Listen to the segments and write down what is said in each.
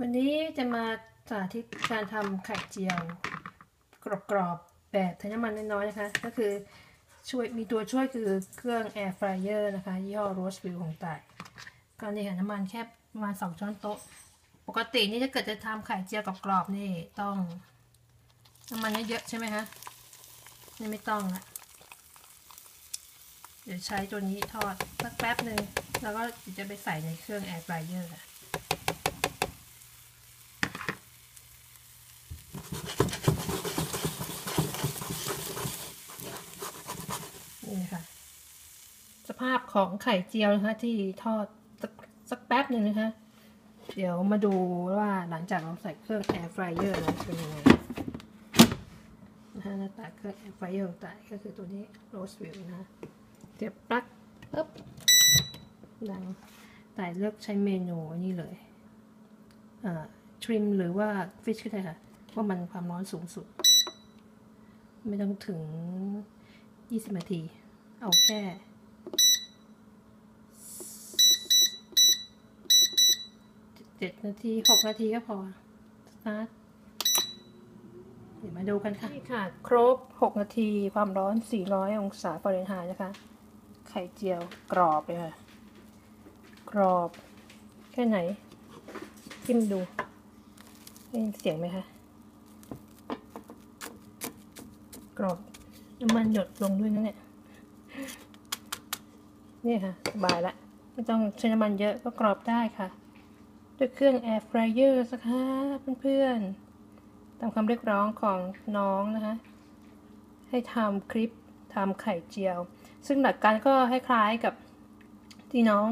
วันนี้จะมาสาธิตการทำไข่เจียวกรอบๆแบบใช้น้ำมันน้อยๆนะคะ ก็คือช่วยมีตัวช่วยคือเครื่อง Air Fryer นะคะยี่ห้อ Roseville ของต่ายก็นี่ค่ะน้ำมันแค่ประมาณ2ช้อนโต๊ะ ปกตินี่ถ้าเกิดจะทำไข่เจียวกรอบๆนี่ต้องน้ำมันเยอะๆใช่ไหมคะนี่ไม่ต้องละเดี๋ยวใช้ตัวนี้ทอดสักแป๊บหนึ่งแล้วก็จะไปใส่ในเครื่อง Air Fryer ค่ะ นี่นะคะสภาพของไข่เจียวนะคะที่ทอดสักสักแป๊บหนึ่งนะคะ เดี๋ยวมาดูว่าหลังจากเราใส่เครื่องแอร์ฟรายเออร์แล้วเป็นยังไงนะคะหน้าตาเครื่องแอร์ฟรายเออร์ต่างก็คือตัวนี้โรสวิลนะคะเสียบปลั๊กปึ๊บดังแต่เลือกใช้เมนูนนี้เลยเอ่อทริมหรือว่าฟิชก็ได้ค่ะว่ามันความร้อนสูงสุด ไม่ต้องถึง 20 นาที เอาแค่เจ็ดนาทีหกนาทีก็พอสตาร์ทเดี๋ยวมาดูกันค่ะ นี่ค่ะ ครบ6นาทีความร้อน 400 องศาฟาเรนไฮต์นะคะ ไข่เจียวกรอบเลยค่ะ กรอบ แค่ไหนจิ้มดูได้ยินเสียงไหมคะ กรอบน้ำมันหยดลงด้วยนะเนี่ย นี่ค่ะสบายละไม่ต้องใช้น้ำมันเยอะก็กรอบได้ค่ะ ด้วยเครื่อง Air Fryer สักค่ะเพื่อนๆตามคำเรียกร้องของน้องนะคะ ให้ทำคลิปทำไข่เจียว ซึ่งหลักการก็คล้ายๆกับที่น้อง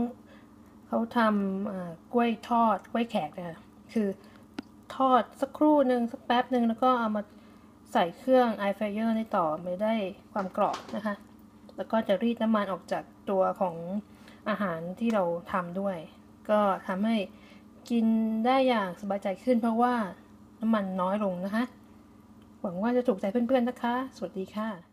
เขาทำกล้วยทอดกล้วยแขกนะคะคือทอดสักครู่หนึ่งสักแป๊บหนึ่งแล้วก็เอามาใส่เครื่อง i f r y e r ในต่อไม่ได้ความกรอบนะคะ แล้วก็จะรีดน้ำมันออกจาก ตัวของอาหารที่เราทำด้วย ก็ทำให้กินได้อย่างสบายใจขึ้นเพราะว่าน้ำมันน้อยลงนะคะ หวังว่าจะถูกใจเพื่อนๆนะคะ สวัสดีค่ะ